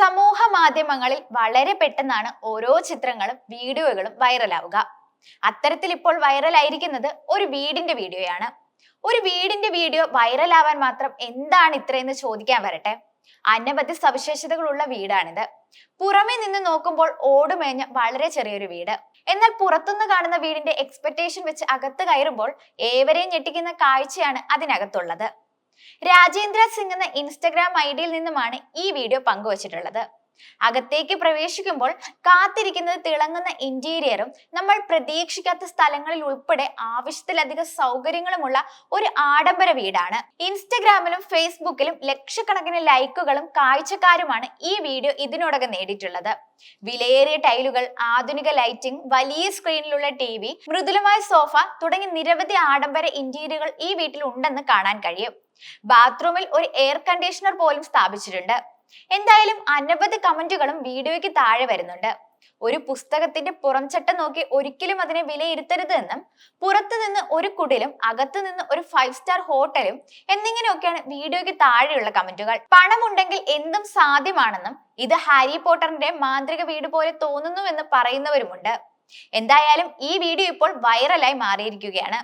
സമൂഹ മാധ്യമങ്ങളിൽ വളരെ പെട്ടെന്നാണ് ഓരോ ചിത്രങ്ങളും വീഡിയോകളും വൈറലാവുക. അത്തരത്തിൽ ഇപ്പോൾ വൈറലായിരിക്കുന്നത് ഒരു വീടിന്റെ വീഡിയോയാണ്. ഒരു വീടിന്റെ വീഡിയോ വൈറലാവാൻ മാത്രം എന്താണ് ഇത്രയെന്ന് ചോദിക്കാൻ വരട്ടെ. അനവധി സവിശേഷതകളുള്ള വീടാണിത്. പുറമെ നിന്ന് നോക്കുമ്പോൾ ഓടുമേഞ്ഞ വളരെ ചെറിയൊരു വീട്. എന്നാൽ പുറത്തുനിന്ന് കാണുന്ന വീടിന്റെ എക്സ്പെക്ടേഷൻ വെച്ച് അകത്ത് കയറുമ്പോൾ ഏവരെയും ഞെട്ടിക്കുന്ന കാഴ്ചയാണ് അതിനകത്തുള്ളത്. രാജേന്ദ്ര സിംഗ് എന്ന ഇൻസ്റ്റഗ്രാം ഐ ഡിയിൽ നിന്നുമാണ് ഈ വീഡിയോ പങ്കുവച്ചിട്ടുള്ളത്. അകത്തേക്ക് പ്രവേശിക്കുമ്പോൾ കാത്തിരിക്കുന്നത് തിളങ്ങുന്ന ഇന്റീരിയറും നമ്മൾ പ്രതീക്ഷിക്കാത്ത സ്ഥലങ്ങളിൽ ഉൾപ്പെടെ ആവശ്യത്തിലധികം സൗകര്യങ്ങളുമുള്ള ഒരു ആഡംബര വീടാണ്. ഇൻസ്റ്റഗ്രാമിലും ഫേസ്ബുക്കിലും ലക്ഷക്കണക്കിന് ലൈക്കുകളും കാഴ്ചക്കാരുമാണ് ഈ വീഡിയോ ഇതിനോടകം നേടിയിട്ടുള്ളത്. വിലയേറിയ ടൈലുകൾ ആധുനിക ലൈറ്റിംഗ് വലിയ സ്ക്രീനിലുള്ള ടി വി മൃദുലമായ സോഫ തുടങ്ങി നിരവധി ആഡംബര ഇന്റീരിയറുകൾ ഈ വീട്ടിൽ ഉണ്ടെന്ന് കാണാൻ കഴിയും. ബാത്റൂമിൽ ഒരു എയർ കണ്ടീഷണർ പോലും സ്ഥാപിച്ചിട്ടുണ്ട്. എന്തായാലും അനവധി കമന്റുകളും വീഡിയോയ്ക്ക് താഴെ വരുന്നുണ്ട്. ഒരു പുസ്തകത്തിന്റെ പുറംചട്ട നോക്കി ഒരിക്കലും അതിനെ വിലയിരുത്തരുത് എന്നും പുറത്തു നിന്ന് ഒരു കുടിലും അകത്തു നിന്ന് ഒരു ഫൈവ് സ്റ്റാർ ഹോട്ടലും എന്നിങ്ങനെയൊക്കെയാണ് വീഡിയോയ്ക്ക് താഴെയുള്ള കമന്റുകൾ. പണമുണ്ടെങ്കിൽ എന്തും സാധ്യമാണെന്നും ഇത് ഹാരി പോട്ടറിന്റെ മാന്ത്രിക വീട് പോലെ തോന്നുന്നുവെന്ന് പറയുന്നവരുമുണ്ട്. എന്തായാലും ഈ വീഡിയോ ഇപ്പോൾ വൈറലായി മാറിയിരിക്കുകയാണ്.